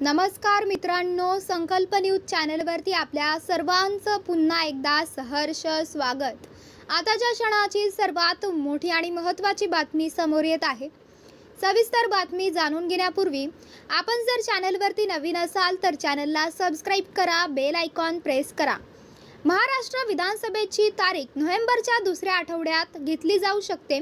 नमस्कार मित्रांनो संकल्प न्यूज चॅनलवरती आपल्या सर्वांचं पुन्हा एकदा सहर्ष स्वागत. आताच्या क्षणाची सर्वात मोठी आणि महत्त्वाची बातमी समोर येत आहे सविस्तर बातमी जाणून घेण्यापूर्वी आपण जर चॅनलवरती नवीन असाल तर चॅनलला सबस्क्राईब करा बेल आयकॉन प्रेस करा. महाराष्ट्र विधानसभेची तारीख नोव्हेंबरच्या दुसऱ्या आठवड्यात घेतली जाऊ शकते.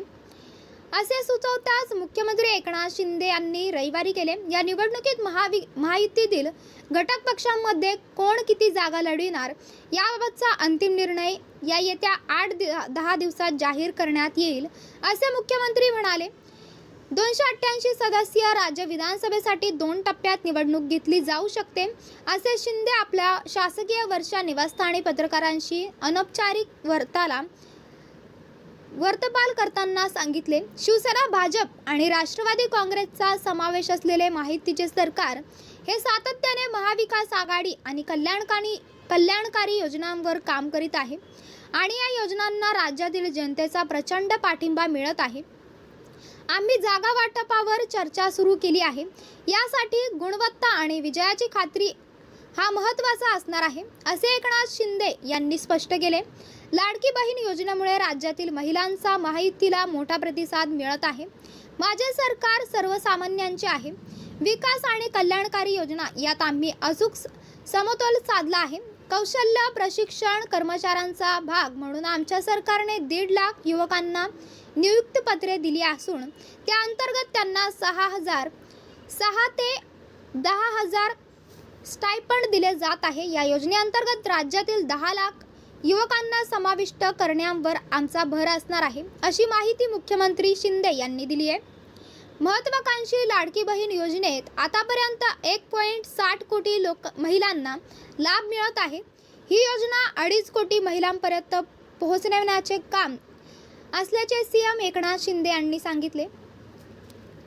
असे सुचवताच मुख्यमंत्री एकनाथ शिंदे यांनी रविवारी केले. या निवडणुकीत महावि महायुतीतील घटक पक्षांमध्ये कोण किती जागा लढविणार याबाबतचा अंतिम निर्णय या येत्या आठ दि दहा दिवसात जाहीर करण्यात येईल असे मुख्यमंत्री म्हणाले. दोनशे अठ्ठ्याऐंशी सदस्यीय राज्य विधानसभेसाठी दोन टप्प्यात निवडणूक घेतली जाऊ शकते असे शिंदे आपल्या शासकीय वर्षा निवासस्थानी पत्रकारांशी अनौपचारिक वर्ताला वर्तपाल करताना सांगितले शिवसेना भाजप आणि राष्ट्रवादी काँग्रेसचा समावेश असलेले माहितीचे सरकार हे सातत्याने महाविकास आघाडी आणि कल्याणकारी कल्याणकारी योजनांवर काम करीत आहे आणि या योजनांना राज्यातील जनतेचा प्रचंड पाठिंबा मिळत आहे. आम्ही जागा वाटपावर चर्चा सुरू केली आहे. यासाठी गुणवत्ता आणि विजयाची खात्री हा महत्त्वाचा असणार आहे असे एकनाथ शिंदे यांनी स्पष्ट केले. लाडकी बहीण योजनेमुळे राज्यातील महिलांचा माहितीला मोठा प्रतिसाद मिळत आहे. माझे सरकार सर्वसामान्यांचे आहे. विकास आणि कल्याणकारी योजना यात आम्ही अचूक स- समतोल साधला आहे. कौशल्य प्रशिक्षण कर्मचाऱ्यांचा भाग म्हणून आमच्या सरकारने दीड लाख युवकांना नियुक्तपत्रे दिली असून त्या अंतर्गत त्यांना सहा हजार सहा ते दहा हजार स्टायपंड दिले जात आहे. या योजनेअंतर्गत राज्यातील दहा लाख युवकांना समाविष्ट करण्यावर आमचा भर असणार आहे अशी माहिती मुख्यमंत्री शिंदे यांनी दिली आहे. महत्वाकांक्षी लाडकी बहीण योजनेत आतापर्यंत एक पॉईंट साठ कोटी लोक महिलांना लाभ मिळत आहे. ही योजना अडीच कोटी महिलांपर्यंत पोहोचण्याचे काम असल्याचे सी एम एकनाथ शिंदे यांनी सांगितले.